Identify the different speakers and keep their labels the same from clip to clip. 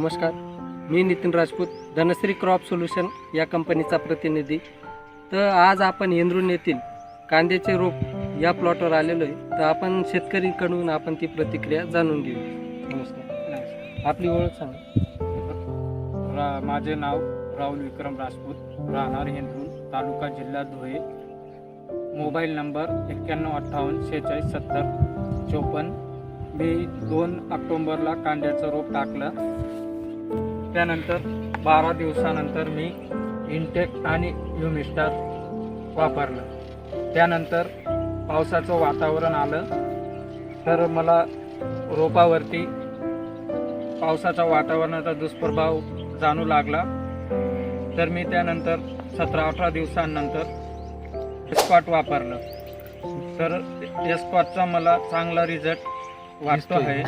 Speaker 1: नमस्कार. मी Nitin Rajput Dhanashree crop solution या कंपनीचा प्रतिनिधी. तर आज आपण येंद्रून येथील कांद्याचे रोप या प्लॉटवर आलेलो आहे. तर आपण शेतकरीकडून आपण ती प्रतिक्रिया जाणून घेऊ. नमस्कार. आपली ओळख सांगा.
Speaker 2: रा माझे नाव राहुल विक्रम राजपूत. राहणार येंद्रून तालुका जिल्हा धुळे. मोबाईल नंबर एक्क्याण्णव अठ्ठावन्न शेहेचाळीस सत्तर चोपन्न. मी दोन ऑक्टोंबरला कांद्याचं रोप टाकलं. त्यानंतर बारा दिवसानंतर मी इंटेक आणि युमिस्टार वापरलं. त्यानंतर पावसाचं वातावरण आलं. तर मला रोपावरती पावसाच्या वातावरणाचा दुष्प्रभाव जाणू लागला. तर मी त्यानंतर सतरा अठरा दिवसांनंतर स्पॉट वापरलं. तर स्पॉटचा मला चांगला रिझल्ट वाटतो आहे.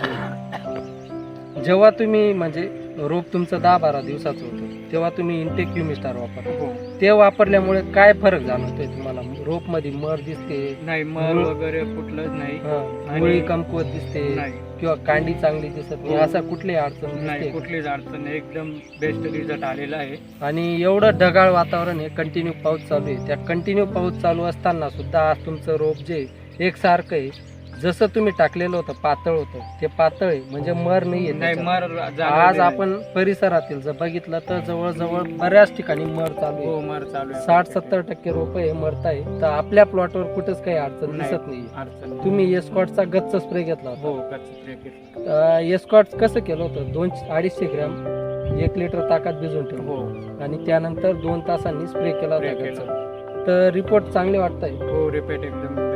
Speaker 1: जेव्हा तुम्ही म्हणजे रोप तुमचं दहा बारा दिवसाचं होतं. तेव्हा तुम्ही इंटेक युमिस्टार वापर
Speaker 2: हो.
Speaker 1: ते वापरल्यामुळे काय फरक जाणवतोय तुम्हाला? रोपमध्ये मर दिसते.
Speaker 2: नाही मर वगैरे कुठलंच नाही.
Speaker 1: हा, मुळी कमकुवत दिसते
Speaker 2: नाही.
Speaker 1: किंवा कांडी चांगली दिसत नाही. असा कुठलीही अडचण
Speaker 2: नाही
Speaker 1: दिसते
Speaker 2: कुठलीच अडचण नाही. एकदम बेस्ट रिझल्ट आलेला आहे.
Speaker 1: आणि एवढं ढगाळ वातावरण आहे कंटिन्यू पाऊस चालू आहे. त्या कंटिन्यू पाऊस चालू असताना सुद्धा आज तुमचं रोप जे आहे, एकसारखं आहे जसं तुम्ही टाकलेलं होतं पातळ होतं ते पातळ आहे म्हणजे मर नाही त्याच्यात.
Speaker 2: मर
Speaker 1: आज. आपण परिसरातील जर बघितलं तर जवळजवळ बऱ्याच ठिकाणी मर चालू
Speaker 2: हो मर चालू आहे
Speaker 1: साठ सत्तर टक्के रोप हे मरत आहे तर आपल्या प्लॉटवर कुठेच काही अडचण
Speaker 2: नाही.
Speaker 1: दिसत नाही
Speaker 2: अडचण नाही.
Speaker 1: तुम्ही एस्कॉटचा गच्च स्प्रे घेतला होता
Speaker 2: हो कच्चं.
Speaker 1: एस्कॉट कसं केलं होतं दोन अडीचशे ग्रॅम एक लिटर ताकात भिजून ठेवलं
Speaker 2: हो
Speaker 1: आणि त्यानंतर दोन तासांनी स्प्रे केला होता. तर रिपोर्ट चांगले वाटत आहे
Speaker 2: हो रिपीट एकदम वाटतोय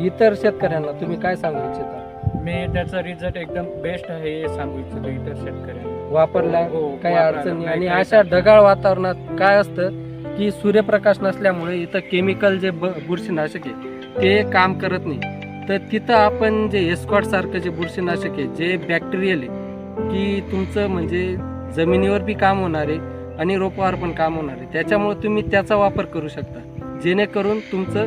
Speaker 1: इतर शेतकऱ्यांना तुम्ही काय सांगू इच्छिता?
Speaker 2: मी त्याचा रिझल्ट एकदम बेस्ट आहे हे सांगू इच्छितो इतर शेतकऱ्यांना.
Speaker 1: वापरल्या
Speaker 2: हो,
Speaker 1: काही
Speaker 2: वापरायला
Speaker 1: अडचणी
Speaker 2: नाही,
Speaker 1: आणि
Speaker 2: काही
Speaker 1: अशा
Speaker 2: अडचण.
Speaker 1: ढगाळ वातावरणात काय असतं की सूर्यप्रकाश नसल्यामुळे इथं केमिकल जे ब- बुरशीनाशक आहे ते काम करत नाही. तर तिथं आपण जे एस्कॉट सारखं जे बुरशीनाशक आहे जे बॅक्टेरियल आहे की तुमचं म्हणजे जमिनीवर बी काम होणार आहे आणि रोपावर पण काम होणार आहे. त्याच्यामुळे तुम्ही त्याचा वापर करू शकता. जेणेकरून तुमचं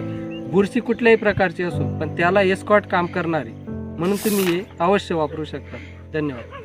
Speaker 1: बुरशी कुठल्याही प्रकारची असो पण त्याला एस्कॉट काम करणार. आहे म्हणून तुम्ही हे अवश्य वापरू शकता. धन्यवाद.